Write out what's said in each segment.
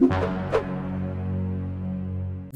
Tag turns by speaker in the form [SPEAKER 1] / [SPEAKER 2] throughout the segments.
[SPEAKER 1] Música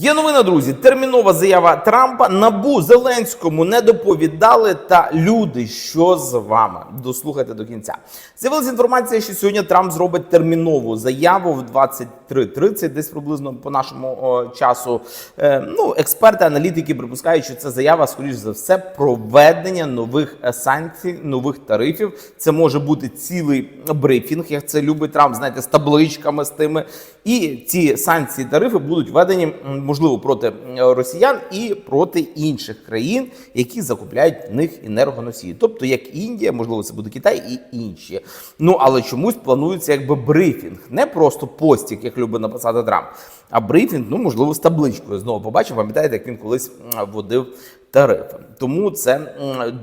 [SPEAKER 1] Є новина, друзі. Термінова заява Трампа набу Зеленському не доповідали. Та люди, що з вами? Дослухайте до кінця. З'явилася інформація, що сьогодні Трамп зробить термінову заяву в 23.30, десь приблизно по нашому о, часу. Е, ну, експерти, аналітики припускають, що це заява, скоріш за все, про введення нових е, санкцій, нових тарифів. Це може бути цілий брифінг, як це любить Трамп, знаєте, з табличками з тими. І ці санкції тарифи будуть введені можливо проти росіян і проти інших країн, які закупляють в них енергоносії, тобто як Індія, можливо, це буде Китай і інші. Ну але чомусь планується якби брифінг, не просто постік, як любить написати Трамп, а брифінг, ну можливо, з табличкою. Знову побачив, пам'ятаєте, як він колись м, вводив тарифи. Тому це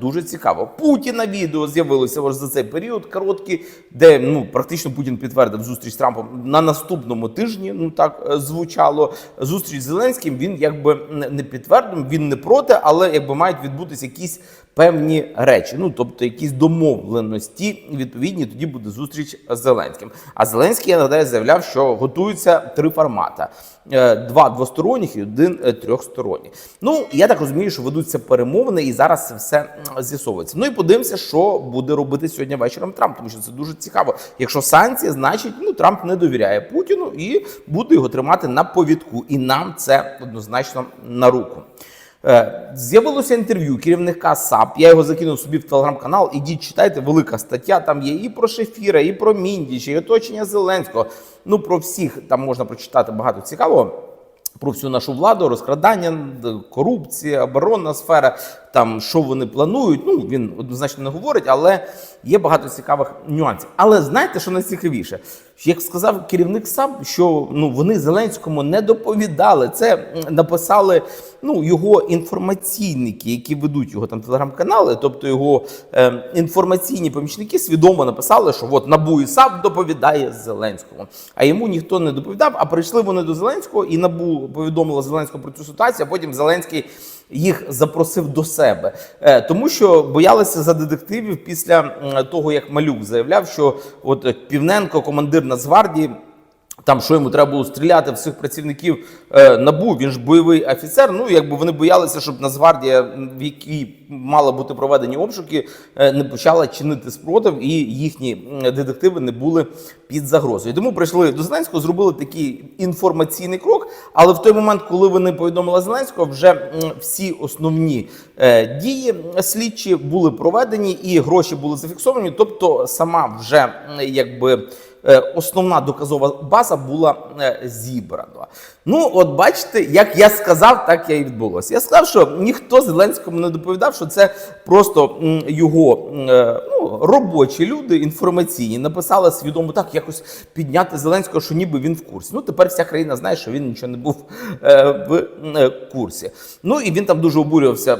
[SPEAKER 1] дуже цікаво. Путіна відео з'явилося за цей період короткий, де ну практично Путін підтвердив зустріч з Трампом на наступному тижні. Ну так е, звучало. Зустріч з Зеленським він якби не підтвердив, він не проти, але якби мають відбутися якісь певні речі. Ну тобто якісь домовленості відповідні. Тоді буде зустріч з Зеленським. А Зеленський я нагадаю заявляв, що готуються три формата: Е, два двосторонніх і один е, трьохсторонній. Ну я так розумію, що ведуться перемовини, і зараз все з'ясовується. Ну і подивимося, що буде робити сьогодні вечором Трамп, тому що це дуже цікаво. Якщо санкції, значить ну Трамп не довіряє Путіну і буде його тримати на повідку. І нам це однозначно на руку. Е, З'явилося інтерв'ю керівника САП. Я його закинув собі в телеграм-канал. Ідіть читайте, велика стаття. Там є і про Шефіра, і про Міндіча, і оточення Зеленського. Ну про всіх там можна прочитати багато цікавого. Про всю нашу владу, розкрадання, корупція, оборонна сфера, там що вони планують. Ну він однозначно не говорить, але є багато цікавих нюансів. Але знаєте, що найцікавіше? Як сказав керівник САП, що ну вони Зеленському не доповідали. Це написали ну його інформаційники, які ведуть його там телеграм-канали, тобто його е, інформаційні помічники свідомо написали, що от НАБУ і САП доповідає Зеленському. А йому ніхто не доповідав. А прийшли вони до Зеленського, і НАБУ повідомила Зеленського про цю ситуацію. А потім Зеленський їх запросив до себе, Е, тому що боялися за детективів після того, як Малюк заявляв, що от Півненко, командир Нацгвардії. Там що йому треба було стріляти всіх працівників е, набу. Він ж бойовий офіцер. Ну якби вони боялися, щоб Нацгвардія, в якій мали бути проведені обшуки, е, не почала чинити спротив, і їхні детективи не були під загрозою. Тому прийшли до Зеленського, зробили такий інформаційний крок. Але в той момент, коли вони повідомили Зеленського, вже всі основні е, дії слідчі були проведені і гроші були зафіксовані. Тобто, сама вже якби. Е, основна доказова база була е, зібрана. Ну, от бачите, як я сказав, так і відбулося. Я сказав, що ніхто Зеленському не доповідав, що це просто його е, ну, робочі люди інформаційні написали свідомо так, якось підняти Зеленського, що ніби він в курсі. Ну, тепер вся країна знає, що він нічого не був в курсі. Ну і він там дуже обурювався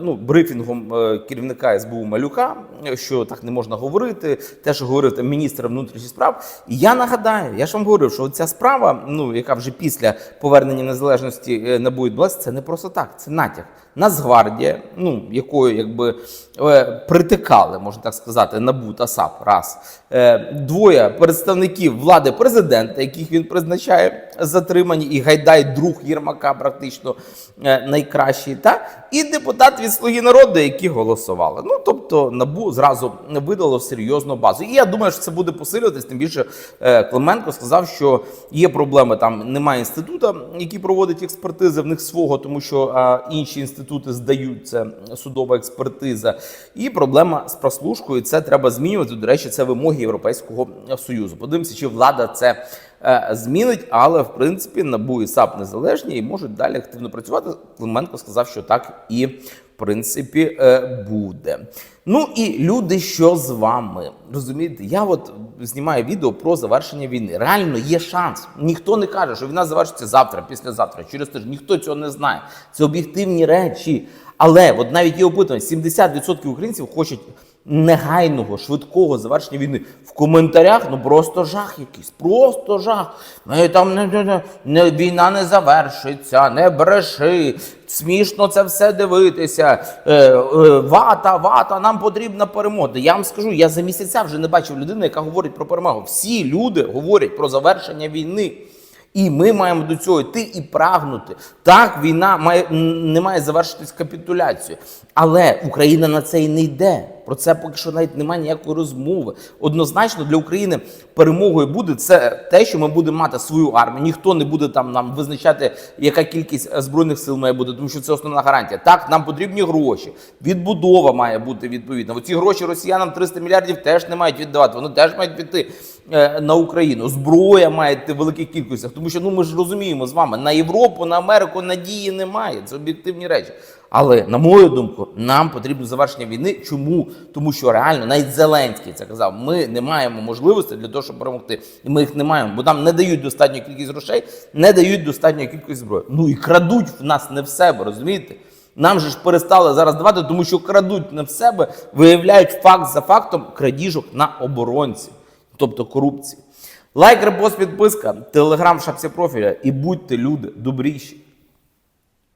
[SPEAKER 1] ну, брифінгом керівника СБУ Малюка, що так не можна говорити. Те, що говорив міністр внутрішніх справ. І я нагадаю, я ж вам говорив, що ця справа, ну яка вже після повернення незалежності е, НАБУ відбулася, це не просто так, це натяк. Нацгвардія, ну якою якби е, притикали, можна так сказати, НАБУ та САП. Раз е, двоє представників влади президента, яких він призначає затримані, і Гайдай, друг Єрмака, практично найкращий, та і депутат від Слуги народу, які голосували. Ну тобто НАБУ зразу видало серйозну базу. І я думаю, що це буде посилюватись. Тим більше е, Клименко сказав, що є проблеми там. Немає інституту, який проводить експертизи в них свого, тому що е, інші інститути здають це судова експертиза. І проблема з прослушкою. Це треба змінювати. До речі, це вимоги Європейського союзу. Подивимося, чи влада це. е, Змінить, але в принципі НАБУ і САП незалежні і можуть далі активно працювати. Клименко сказав, що так і принципі е, буде. Ну і люди, що з вами розумієте? Я от знімаю відео про завершення війни. Реально є шанс. Ніхто не каже, що війна завершиться завтра, післязавтра, через тиждень. Ніхто цього не знає. Це об'єктивні речі. Але от навіть є опитування: 70% українців хочуть негайного, швидкого завершення війни. В коментарях ну просто жах якийсь, просто жах. Ну, і там не, не, не, не, війна не завершиться, не бреши. Смішно це все дивитися. Е, е, вата, вата, нам потрібна перемога. Я вам скажу, я за місяця вже не бачив людини, яка говорить про перемогу. Всі люди говорять про завершення війни. І ми маємо до цього йти і прагнути. Так, війна має не має завершитись капітуляцією, але Україна на це і не йде. Про це поки що навіть немає ніякої розмови. Однозначно для України перемогою буде це те, що ми будемо мати свою армію. Ніхто не буде там нам визначати, яка кількість е, збройних сил має бути, тому що це основна гарантія. Так, нам потрібні гроші. Відбудова має бути відповідна. Оці гроші росіянам 300 мільярдів теж не мають віддавати. Вони теж мають піти на Україну. Зброя має йти в великих кількостях, тому що ну ми ж розуміємо з вами на Європу, на Америку надії немає. Це об'єктивні речі. Але на мою думку, нам потрібно завершення війни. Чому? Тому що реально навіть Зеленський це казав. Ми не маємо можливостей для того, щоб перемогти, і ми їх не маємо, бо нам не дають достатньо кількість грошей, не дають достатньо кількість зброї. Ну і крадуть в нас не в себе, розумієте? Нам же ж перестали зараз давати, тому що крадуть не в себе, виявляють факт за фактом крадіжок на оборонці, тобто корупції. Лайк, репост, підписка, телеграм в шапці профіля і будьте люди добріші.